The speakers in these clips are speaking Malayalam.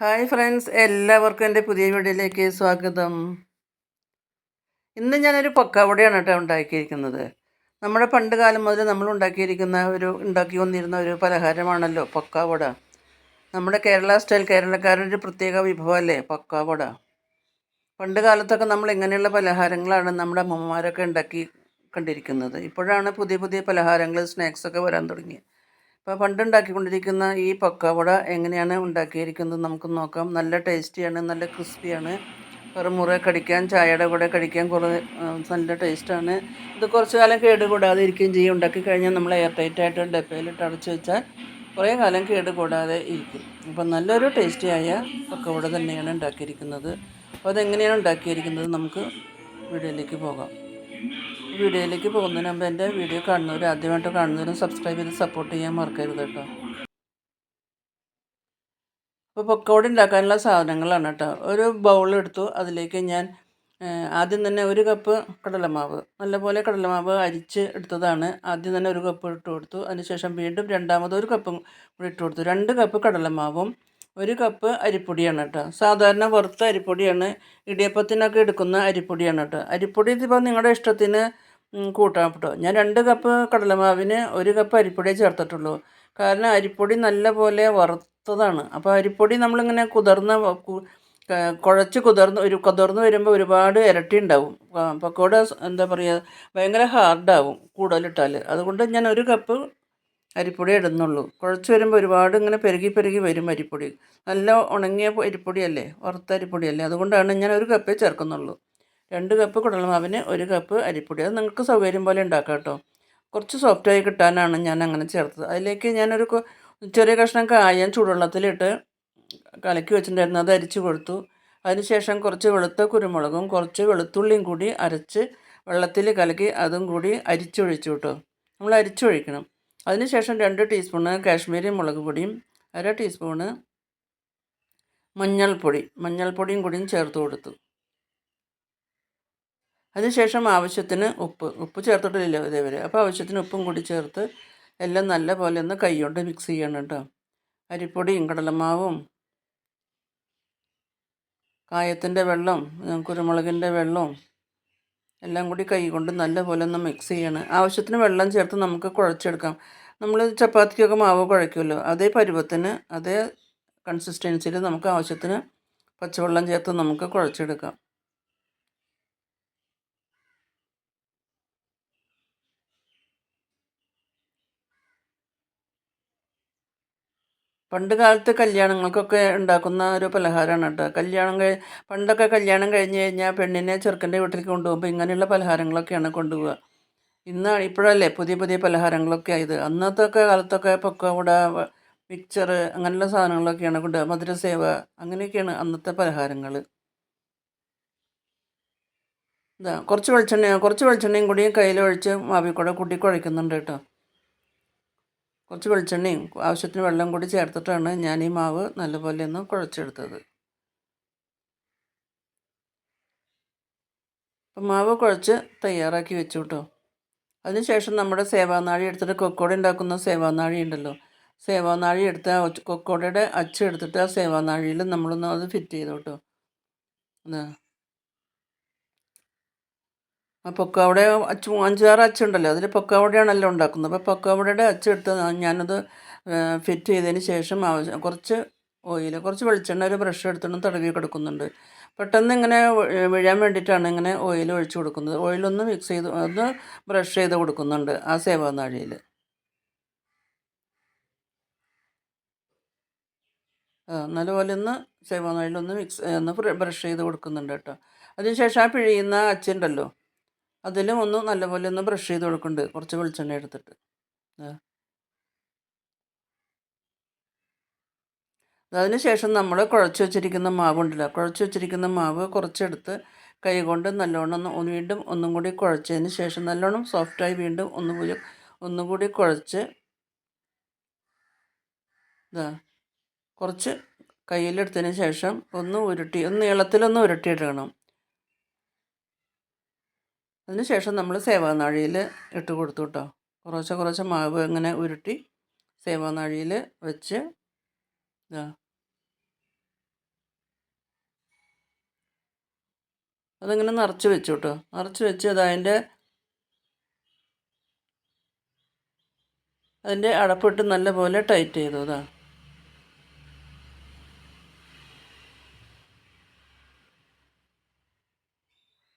ഹായ് ഫ്രണ്ട്സ് എല്ലാവർക്കും എന്റെ പുതിയ വീഡിയോയിലേക്ക് സ്വാഗതം. ഇന്ന് ഞാനൊരു പക്കാവടയാണ് കേട്ടോ ഉണ്ടാക്കിയിരിക്കുന്നത്. നമ്മുടെ പണ്ട് കാലം മുതൽ നമ്മൾ ഉണ്ടാക്കിയിരിക്കുന്ന ഒരു ഉണ്ടാക്കി വന്നിരുന്ന ഒരു പലഹാരമാണല്ലോ പക്കാവട. നമ്മുടെ കേരള സ്റ്റൈൽ കേരളക്കാരുടെ ഒരു പ്രത്യേക വിഭവമല്ലേ പക്കാവട. പണ്ട് കാലത്തൊക്കെ നമ്മൾ ഇങ്ങനെയുള്ള പലഹാരങ്ങളാണ് നമ്മുടെ അമ്മമാരൊക്കെ ഉണ്ടാക്കി കണ്ടിരിക്കുന്നത്. ഇപ്പോഴാണ് പുതിയ പുതിയ പലഹാരങ്ങൾ സ്നാക്സൊക്കെ വരാൻ തുടങ്ങിയത്. അപ്പോൾ പണ്ട് ഉണ്ടാക്കിക്കൊണ്ടിരിക്കുന്ന ഈ പക്കാവട എങ്ങനെയാണ് ഉണ്ടാക്കിയിരിക്കുന്നത് നമുക്ക് നോക്കാം. നല്ല ടേസ്റ്റിയാണ് നല്ല ക്രിസ്പിയാണ്. മുറ കടിക്കാൻ ചായയുടെ കൂടെ കഴിക്കാൻ കുറേ നല്ല ടേസ്റ്റാണ്. ഇത് കുറച്ച് കാലം കേട് കൂടാതെ ഇരിക്കുകയും ചെയ്യും. ഉണ്ടാക്കി കഴിഞ്ഞാൽ നമ്മൾ എയർ ടൈറ്റായിട്ട് ഡപ്പയിലിട്ട് അടച്ചു വെച്ചാൽ കുറേ കാലം കേട് കൂടാതെ ഇരിക്കും. അപ്പം നല്ലൊരു ടേസ്റ്റിയായ പക്കവട തന്നെയാണ് ഉണ്ടാക്കിയിരിക്കുന്നത്. അപ്പോൾ അതെങ്ങനെയാണ് ഉണ്ടാക്കിയിരിക്കുന്നത് നമുക്ക് വീഡിയോയിലേക്ക് പോകാം. വീഡിയോയിലേക്ക് പോകുന്നതിന് മുമ്പ് എന്റെ വീഡിയോ കാണുന്നവർ ആദ്യമായിട്ട് കാണുന്നവരും സബ്സ്ക്രൈബ് ചെയ്ത് സപ്പോർട്ട് ചെയ്യാൻ മറക്കരുത് കേട്ടോ. അപ്പോൾ പൊക്കോടി ഉണ്ടാക്കാനുള്ള സാധനങ്ങളാണ് കേട്ടോ. ഒരു ബൗൾ എടുത്തു. അതിലേക്ക് ഞാൻ ആദ്യം തന്നെ ഒരു കപ്പ് കടലമാവ്. നല്ലപോലെ കടലമാവ് അരിച്ച് എടുത്തതാണ്. ആദ്യം തന്നെ ഒരു കപ്പ് ഇട്ട് കൊടുത്തു. അതിനുശേഷം വീണ്ടും രണ്ടാമത് ഒരു കപ്പും കൂടി ഇട്ട് കൊടുത്തു. രണ്ട് കപ്പ് കടലമാവും ഒരു കപ്പ് അരിപ്പൊടിയാണ് കേട്ടോ. സാധാരണ വറുത്ത അരിപ്പൊടിയാണ്. ഇടിയപ്പത്തിനൊക്കെ എടുക്കുന്ന അരിപ്പൊടിയാണ് കേട്ടോ. അരിപ്പൊടി ഇതിപ്പോൾ നിങ്ങളുടെ ഇഷ്ടത്തിന് കൂട്ടാം കേട്ടോ ഞാൻ രണ്ട് കപ്പ് കടലമാവിന് ഒരു കപ്പ് അരിപ്പൊടിയേ ചേർത്തിട്ടുള്ളൂ. കാരണം അരിപ്പൊടി നല്ലപോലെ വറുത്തതാണ്. അപ്പോൾ അരിപ്പൊടി നമ്മളിങ്ങനെ കുതിർന്ന കുഴച്ച് കുതിർന്ന് ഒരു കുതിർന്ന് വരുമ്പോൾ ഒരുപാട് ഇരട്ടി ഉണ്ടാവും. പക്കോട എന്താ പറയുക ഭയങ്കര ഹാർഡാവും കൂടുതലിട്ടാൽ അതുകൊണ്ട് ഞാൻ ഒരു കപ്പ് അരിപ്പൊടി ഇടുന്നുള്ളൂ. കുഴച്ച് വരുമ്പോൾ ഒരുപാട് ഇങ്ങനെ പെരുകി പെരുകി വരും അരിപ്പൊടി. നല്ല ഉണങ്ങിയ അരിപ്പൊടിയല്ലേ? വറുത്ത അരിപ്പൊടിയല്ലേ? അതുകൊണ്ടാണ് ഞാൻ ഒരു കപ്പേ ചേർക്കുന്നുള്ളൂ. രണ്ട് കപ്പ് കുടൽമാവിന് ഒരു കപ്പ് അരിപ്പൊടി. അത് നിങ്ങൾക്ക് സൗകര്യം പോലെ ഉണ്ടാക്കാം കേട്ടോ കുറച്ച് സോഫ്റ്റായി കിട്ടാനാണ് ഞാൻ അങ്ങനെ ചേർത്തത്. അതിലേക്ക് ഞാനൊരു ചെറിയ കഷ്ണം കായം ചൂടുവെള്ളത്തിലിട്ട് കലക്കി വെച്ചിട്ടുണ്ടായിരുന്നു. അത് അരിച്ച് കൊടുത്തു. അതിനുശേഷം കുറച്ച് വെളുത്ത കുരുമുളകും കുറച്ച് വെളുത്തുള്ളിയും കൂടി അരച്ച് വെള്ളത്തിൽ കലക്കി അതും കൂടി അരിച്ചൊഴിച്ചു കേട്ടോ നമ്മൾ അരിച്ചൊഴിക്കണം. അതിനുശേഷം രണ്ട് ടീസ്പൂണ് കാശ്മീരി മുളക് പൊടിയും അര ടീസ്പൂണ് മഞ്ഞൾപ്പൊടി മഞ്ഞൾപ്പൊടിയും കൂടിയും ചേർത്ത് കൊടുത്തു. അതിനുശേഷം ആവശ്യത്തിന് ഉപ്പ് ഉപ്പ് ചേർത്തിട്ടില്ല ഇതേവരെ. അപ്പോൾ ആവശ്യത്തിന് ഉപ്പും കൂടി ചേർത്ത് എല്ലാം നല്ല പോലെ ഒന്ന് കൈകൊണ്ട് മിക്സ് ചെയ്യണം കേട്ടോ. അരിപ്പൊടിയും കടലമാവും കായത്തിന്റെ വെള്ളം കുരുമുളകിന്റെ വെള്ളവും എല്ലാം കൂടി കൈ കൊണ്ട് നല്ല പോലെ ഒന്ന് മിക്സ് ചെയ്യണം. ആവശ്യത്തിന് വെള്ളം ചേർത്ത് നമുക്ക് കുഴച്ചെടുക്കാം. നമ്മൾ ചപ്പാത്തിക്കൊക്കെ മാവ് കുഴയ്ക്കുമല്ലോ. അതേ പരുവത്തിന് അതേ കൺസിസ്റ്റൻസിയിൽ നമുക്ക് ആവശ്യത്തിന് പച്ചവെള്ളം ചേർത്ത് നമുക്ക് കുഴച്ചെടുക്കാം. പണ്ട് കാലത്ത് കല്യാണങ്ങൾക്കൊക്കെ ഉണ്ടാക്കുന്ന ഒരു പലഹാരമാണ് കേട്ടോ. കല്യാണം കഴി പണ്ടൊക്കെ കല്യാണം കഴിഞ്ഞ് കഴിഞ്ഞാൽ പെണ്ണിനെ ചെറുക്കന്റെ വീട്ടിലേക്ക് കൊണ്ടുപോകുമ്പോൾ ഇങ്ങനെയുള്ള പലഹാരങ്ങളൊക്കെയാണ് കൊണ്ടുപോവുക. ഇന്നാണ് ഇപ്പോഴല്ലേ പുതിയ പുതിയ പലഹാരങ്ങളൊക്കെ ആയത്. അന്നത്തെ കാലത്തൊക്കെ പൊക്കവട മിക്സർ അങ്ങനെയുള്ള സാധനങ്ങളൊക്കെയാണ് കൊണ്ടുപോകുക മധുരസേവ അങ്ങനെയൊക്കെയാണ് അന്നത്തെ പലഹാരങ്ങൾ ഇതാ കുറച്ച് വെളിച്ചെണ്ണ കുറച്ച് വെളിച്ചെണ്ണയും കൂടി കയ്യിലൊഴിച്ച് ഒഴിച്ച് മാവിക്കൂടെ കൂട്ടി കുഴയ്ക്കുന്നുണ്ട് കേട്ടോ. കുറച്ച് വെളിച്ചെണ്ണയും ആവശ്യത്തിന് വെള്ളം കൂടി ചേർത്തിട്ടാണ് ഞാൻ ഈ മാവ് നല്ലപോലെ ഒന്ന് കുഴച്ചെടുത്തത്. അപ്പം മാവ് കുഴച്ച് തയ്യാറാക്കി വെച്ചു കേട്ടോ അതിനുശേഷം നമ്മുടെ സേവാനാഴി എടുത്തിട്ട് കൊക്കോട ഉണ്ടാക്കുന്ന സേവാനാഴി ഉണ്ടല്ലോ. സേവാനാഴി എടുത്ത് ആ കൊക്കോടയുടെ അച്ച് എടുത്തിട്ട് ആ സേവാനാഴിയിൽ നമ്മളൊന്ന് അത് ഫിറ്റ് ചെയ്തു കേട്ടോ പൊക്കാവട അച്ച് അഞ്ചാറ് അച്ചുണ്ടല്ലോ. അതിൽ പൊക്കാവടയാണല്ലോ ഉണ്ടാക്കുന്നത്. അപ്പോൾ പൊക്കാവടയുടെ അച്ചെടുത്ത് ഞാനത് ഫിറ്റ് ചെയ്തതിന് ശേഷം ആവശ്യം കുറച്ച് ഓയിൽ കുറച്ച് വെളിച്ചെണ്ണ ഒരു ബ്രഷ് എടുത്തിട്ട് തടവി കൊടുക്കുന്നുണ്ട്. പെട്ടെന്ന് ഇങ്ങനെ വീഴാൻ വേണ്ടിയിട്ടാണ് ഇങ്ങനെ ഓയിൽ ഒഴിച്ചു കൊടുക്കുന്നത്. ഓയിലൊന്ന് മിക്സ് ചെയ്ത് ഒന്ന് ബ്രഷ് ചെയ്ത് കൊടുക്കുന്നുണ്ട് ആ സേവാനാഴിയിൽ നല്ലപോലെ ഒന്ന് സേവാനാഴിയിലൊന്ന് മിക്സ് ഒന്ന് ബ്രഷ് ചെയ്ത് കൊടുക്കുന്നുണ്ട് കേട്ടോ. അതിനുശേഷം ആ പിഴിയുന്ന അച്ചുണ്ടല്ലോ. അതിലും ഒന്ന് നല്ലപോലെ ഒന്ന് ബ്രഷ് ചെയ്ത് കൊടുക്കുന്നുണ്ട് കുറച്ച് വെളിച്ചെണ്ണ എടുത്തിട്ട്. അതിന് ശേഷം നമ്മൾ കുഴച്ച് വെച്ചിരിക്കുന്ന മാവ് ഉണ്ടല്ലോ. കുഴച്ച് വെച്ചിരിക്കുന്ന മാവ് കുറച്ചെടുത്ത് കൈ കൊണ്ട് നല്ലോണം ഒന്ന് വീണ്ടും ഒന്നും കൂടി കുഴച്ചതിന് ശേഷം നല്ലോണം സോഫ്റ്റായി വീണ്ടും ഒന്ന് കൂടി ഒന്നും കൂടി കുഴച്ച് ഇതാ കുറച്ച് കയ്യിലെടുത്തതിന് ശേഷം ഒന്ന് ഉരുട്ടി ഒന്ന് നീളത്തിലൊന്ന് ഉരുട്ടിയിടണം അതിനുശേഷം നമ്മൾ സേവാനാഴിയിൽ ഇട്ട് കൊടുത്തു കേട്ടോ കുറേശ്ശെ കുറേശ്ശെ മാവ് ഇങ്ങനെ ഉരുട്ടി സേവാനാഴിയിൽ വെച്ച് ഇതാ. അതിങ്ങനെ നിറച്ച് വെച്ചു കേട്ടോ നിറച്ച് വെച്ച് അത് അതിന്റെ അതിന്റെ അടപ്പിട്ട് നല്ലപോലെ ടൈറ്റ് ചെയ്തു. അതാ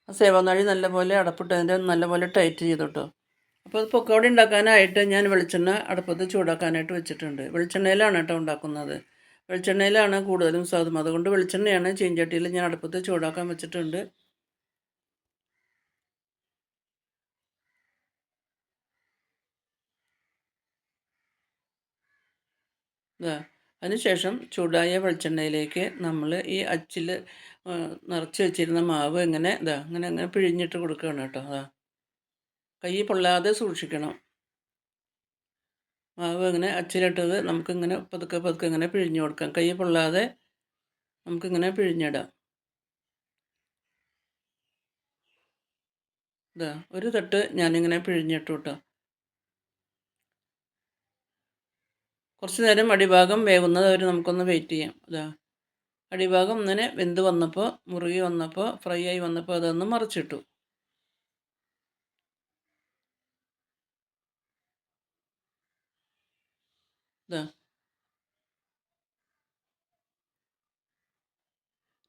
സേവനാഴി നല്ലപോലെ അടപ്പിട്ട് അതിന്റെ നല്ലപോലെ ടൈറ്റ് ചെയ്തു കേട്ടോ അപ്പോൾ അത് പൊക്കോടി ഉണ്ടാക്കാനായിട്ട് ഞാൻ വെളിച്ചെണ്ണ അടുപ്പത്ത് ചൂടാക്കാനായിട്ട് വെച്ചിട്ടുണ്ട്. വെളിച്ചെണ്ണയിലാണ് കേട്ടോ ഉണ്ടാക്കുന്നത്. വെളിച്ചെണ്ണയിലാണ് കൂടുതലും സ്വാദം അതുകൊണ്ട് വെളിച്ചെണ്ണയാണ് ചീഞ്ചട്ടിയിൽ ഞാൻ അടുപ്പത്ത് ചൂടാക്കാൻ വെച്ചിട്ടുണ്ട്. ഇതാ അതിനുശേഷം ചൂടായ വെളിച്ചെണ്ണയിലേക്ക് നമ്മൾ ഈ അച്ചിൽ നിറച്ച് വെച്ചിരുന്ന മാവ് ഇങ്ങനെ ഇതാ അങ്ങനെ അങ്ങനെ പിഴിഞ്ഞിട്ട് കൊടുക്കുകയാണ് കേട്ടോ അതാ കൈ പൊള്ളാതെ സൂക്ഷിക്കണം. മാവ് ഇങ്ങനെ അച്ചിലിട്ടത് നമുക്കിങ്ങനെ പതുക്കെ പതുക്കെ ഇങ്ങനെ പിഴിഞ്ഞു കൊടുക്കാം. കൈ പൊള്ളാതെ നമുക്കിങ്ങനെ പിഴിഞ്ഞിടാം. ഇതാ ഒരു തട്ട് ഞാനിങ്ങനെ പിഴിഞ്ഞിട്ടു കേട്ടോ. കുറച്ച് നേരം അടിഭാഗം വേകുന്നത് വരെ നമുക്കൊന്ന് വെയിറ്റ് ചെയ്യാം. അതാ. അടിഭാഗം ഇങ്ങനെ വെന്ത് വന്നപ്പോൾ മുറുകി വന്നപ്പോൾ ഫ്രൈ ആയി വന്നപ്പോൾ അതൊന്ന് മറിച്ചിട്ടു. ഇതാ.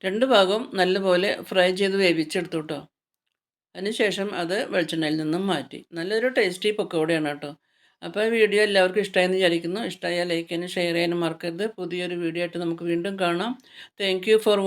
രണ്ട് ഭാഗവും നല്ലപോലെ ഫ്രൈ ചെയ്ത് വേവിച്ചെടുത്തു കേട്ടോ അതിനുശേഷം അത് വെളിച്ചെണ്ണയിൽ നിന്നും മാറ്റി. നല്ലൊരു ടേസ്റ്റി പക്കോടയാണ് കേട്ടോ. അപ്പോൾ വീഡിയോ എല്ലാവർക്കും ഇഷ്ടമായെന്ന് വിചാരിക്കുന്നു. ഇഷ്ടമായാൽ ലൈക്ക് ചെയ്യാനും ഷെയർ ചെയ്യാനും മറക്കരുത്. പുതിയൊരു വീഡിയോ ആയിട്ട് നമുക്ക് വീണ്ടും കാണാം. Thank for